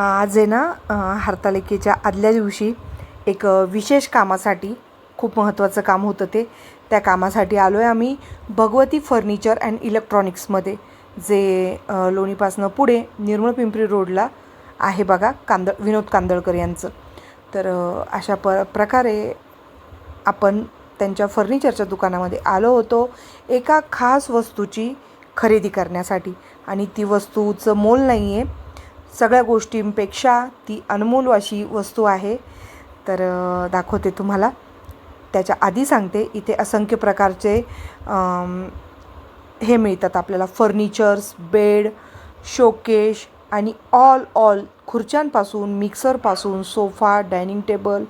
आज आहे ना हरतालिकेच्या आदल्या दिवशी एक विशेष कामासाठी खूप महत्त्वाचं काम होतं ते त्या कामासाठी आलो आहे आम्ही भगवती फर्निचर अँड इलेक्ट्रॉनिक्समध्ये जे लोणीपासनं पुढे निर्मळ पिंपरी रोडला आहे बघा कांदळ विनोद कांदळकर यांचं. तर अशा प प्रकारे आपण त्यांच्या फर्निचरच्या दुकानामध्ये आलो होतो एका खास वस्तूची खरेदी करण्यासाठी. आणि ती वस्तूचं मोल नाही आहे सगळ्या गोष्टींपेक्षा ती अनमोल अशी वस्तू आहे. तर दाखवते तुम्हाला. त्याच्या आधी सांगते इथे असंख्य प्रकारचे हे मिळतात आपल्याला. फर्निचर्स बेड शोकेश आणि ऑल ऑल खुर्च्यांपासून मिक्सरपासून सोफा डायनिंग टेबल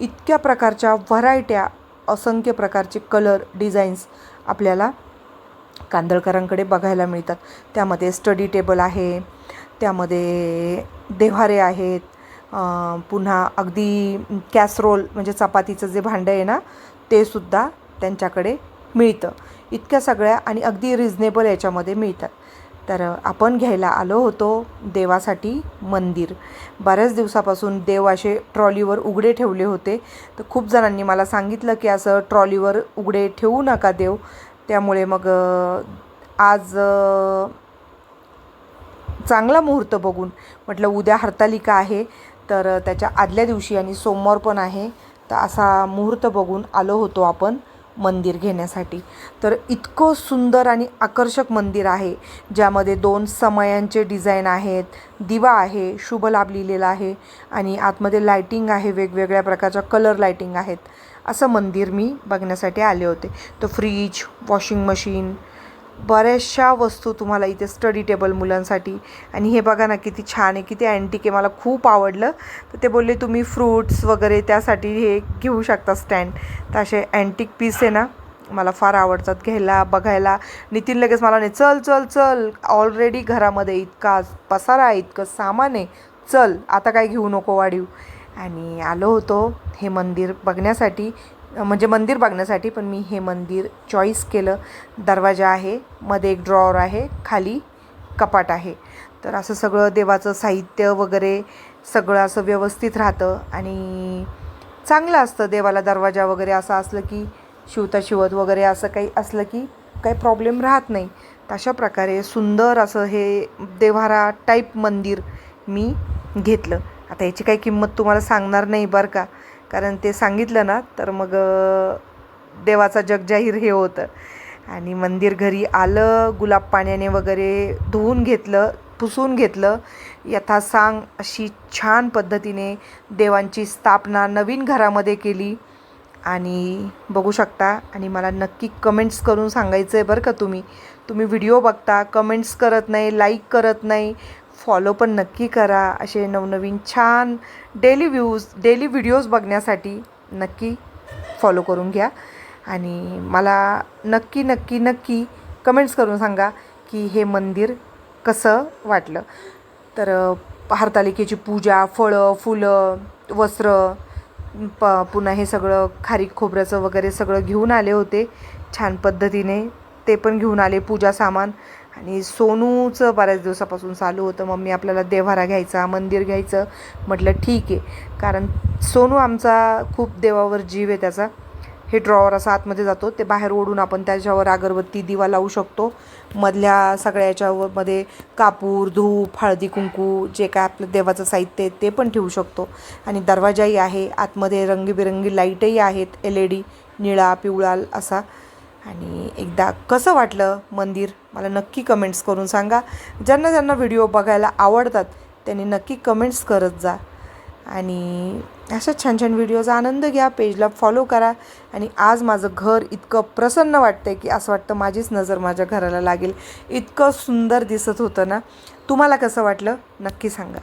इतक्या प्रकारच्या व्हरायट्या असंख्य प्रकारचे कलर डिझाईन्स आपल्याला कांदळकरांकडे बघायला मिळतात. त्यामध्ये स्टडी टेबल आहे त्यामध्ये देव्हारे आहेत. पुन्हा अगदी कॅसरोल म्हणजे चपातीचं जे भांडं आहे ना ते सुद्धा त्यांच्याकडे मिळतं. इतक्या सगळ्या आणि अगदी रिजनेबल याच्यामध्ये मिळतात. तर आपण घ्यायला आलो होतो देवासाठी मंदिर. बऱ्याच दिवसापासून देव असे ट्रॉलीवर उघडे ठेवले होते. तर खूप जणांनी मला सांगितलं की असं ट्रॉलीवर उघडे ठेवू नका देव. त्यामुळे मग आज चांगला मुहूर्त बघून. म्हटलं उद्या हरतालिका आहे तर त्याच्या आदल्या दिवशी आणि सोमवार पण आहे तर असा मुहूर्त बघून आलो होतो आपण मंदिर घेण्यासाठी. तर इतकं सुंदर आणि आकर्षक मंदिर आहे ज्यामध्ये दोन समयांचे डिझाईन आहेत दिवा आहे शुभ लाभ लिहिलेला आहे आणि आतमध्ये लायटिंग आहे वेगवेगळ्या प्रकारच्या कलर लायटिंग आहेत. असं मंदिर मी बघण्यासाठी आले होते. तर फ्रीज वॉशिंग मशीन बऱ्याचशा वस्तू तुम्हाला इथे स्टडी टेबल मुलांसाठी. आणि हे बघा ना किती छान आहे किती अँटिक आहे मला खूप आवडलं. तर ते बोलले तुम्ही फ्रूट्स वगैरे त्यासाठी हे घेऊ शकता स्टँड तर असे अँटिक पीस आहे ना मला फार आवडतात घ्यायला बघायला. नितीन लगेच मला नाही चल चल चल ऑलरेडी घरामध्ये इतका पसारा आहे इतकं सामान आहे चल आता काय घेऊ नको वाढीव. आणि आलो होतो हे मंदिर बघण्यासाठी. म्हणजे मंदिर बघण्यासाठी पण मी हे मंदिर चॉईस केलं. दरवाजा आहे मध्ये एक ड्रॉवर आहे खाली कपाट आहे. तर असं सगळं देवाचं साहित्य वगैरे सगळं असं व्यवस्थित राहतं आणि चांगलं असतं. देवाला दरवाजा वगैरे असं असलं की शिवता शिवत वगैरे असं काही असलं की काही प्रॉब्लेम राहत नाही. तर अशा प्रकारे सुंदर असं हे देव्हारा टाईप मंदिर मी घेतलं. आता याची काही किंमत तुम्हाला सांगणार नाही बरं का. कारण ते सांगितलं ना तर मग देवाचा जगजाहीर हे होतं. आणि मंदिर घरी आलं गुलाब पाण्याने वगैरे धुवून घेतलं पुसून घेतलं. यथा सांग अशी छान पद्धतीने देवांची स्थापना नवीन घरामध्ये केली. आणि बघू शकता आणि मला नक्की कमेंट्स करून सांगायचं आहे बरं का तुम्ही. तुम्ही व्हिडिओ बघता कमेंट्स करत नाही लाईक करत नाही फॉलो पण नक्की करा. असे नवनवीन छान डेली व्ह्यूज डेली व्हिडिओज बघण्यासाठी नक्की फॉलो करून घ्या. आणि मला नक्की नक्की नक्की कमेंट्स करून सांगा की हे मंदिर कसं वाटलं. तर हरतालिकेची पूजा फळं फुलं वस्त्र प पुन्हा हे सगळं खारीक खोबऱ्याचं वगैरे सगळं घेऊन आले होते. छान पद्धतीने ते पण घेऊन आले पूजा सामान. आणि सोनूचं बऱ्याच दिवसापासून चालू होतं. मम्मी आपल्याला देव्हारा घ्यायचा मंदिर घ्यायचं. म्हटलं ठीक आहे. कारण सोनू आमचा खूप देवावर जीव आहे त्याचा. हे ड्रॉवर असा आतमध्ये जातो. ते बाहेर ओढून आपण त्याच्यावर अगरबत्ती दिवा लावू शकतो. मधल्या सगळ्या याच्यामध्ये कापूर धूप हळदी कुंकू जे काय आपलं देवाचं साहित्य आहे ते पण ठेवू शकतो. आणि दरवाजाही आहे. आतमध्ये रंगीबिरंगी लाईटही आहेत. एल ई डी निळा पिवळा असा. आणि एकदा कसं वाटलं मंदिर मला नक्की कमेंट्स करून सांगा. ज्यांना ज्यांना व्हिडिओ बघायला आवडतात त्यांनी नक्की कमेंट्स करत जा. आणि अशा छान छान व्हिडिओचा आनंद घ्या पेजला फॉलो करा. आणि आज माझं घर इतकं प्रसन्न वाटतं आहे की असं वाटतं माझीच नजर माझ्या घराला लागेल. इतकं सुंदर दिसत होतं ना. तुम्हाला कसं वाटलं नक्की सांगा.